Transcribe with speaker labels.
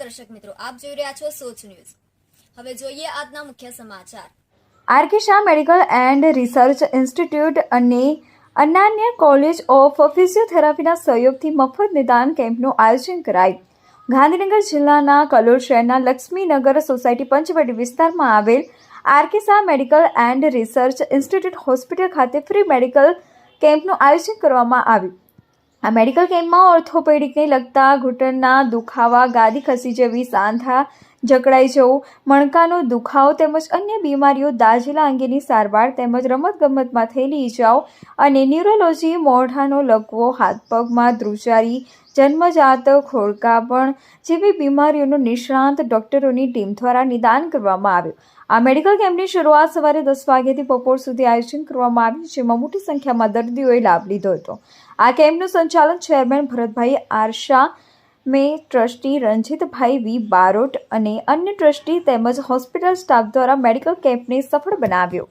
Speaker 1: દર્શક મિત્રો, આપ જોઈ રહ્યા છો સોચ ન્યૂઝ. હવે જોઈએ આજના મુખ્ય સમાચાર.
Speaker 2: RK Shah medical and research institute અને અનાન્ય કોલેજ ઓફ ફિઝિયોથેરાપીના સહયોગથી મફત નિદાન કેમ્પનું આયોજન કરાયું. ગાંધીનગર જિલ્લાના કલોલ શહેરના લક્ષ્મીનગર સોસાયટી પંચવટી વિસ્તારમાં આવેલ RK Shah medical and research institute hospital ખાતે ફ્રી મેડિકલ કેમ્પનું આયોજન કરવામાં આવ્યું. આ મેડિકલ કેમ્પમાં ઓર્થોપેડિકને લગતા ઘૂંટણના દુખાવા ગાદી ખસી જવી સાંધા જકડાઈ જવું. મણકાનો દુખાવો તેમજ અન્ય બીમારીઓ દાઝેલા અંગેની સારવાર તેમજ રમતગમતમાં થયેલી ઈજાઓ અને ન્યુરોલોજી મોઢાનો લકવો, હાથ પગમાં ધ્રુજારી, જન્મજાત ખોળકાપણ જેવી બીમારીઓનું નિષ્ણાંત ડોક્ટરોની ટીમ દ્વારા નિદાન કરવામાં આવ્યું. આ મેડિકલ કેમ્પની શરૂઆત સવારે દસ વાગ્યાથી બપોર સુધી આયોજન કરવામાં આવ્યું, જેમાં મોટી સંખ્યામાં દર્દીઓએ લાભ લીધો હતો. આ કેમ્પનું સંચાલન ચેરમેન ભરતભાઈ આરશા મે ટ્રસ્ટી રંજીતભાઈ વી બારોટ અને અન્ય ટ્રસ્ટી તેમજ હોસ્પિટલ સ્ટાફ દ્વારા મેડિકલ કેમ્પને સફળ બનાવ્યો.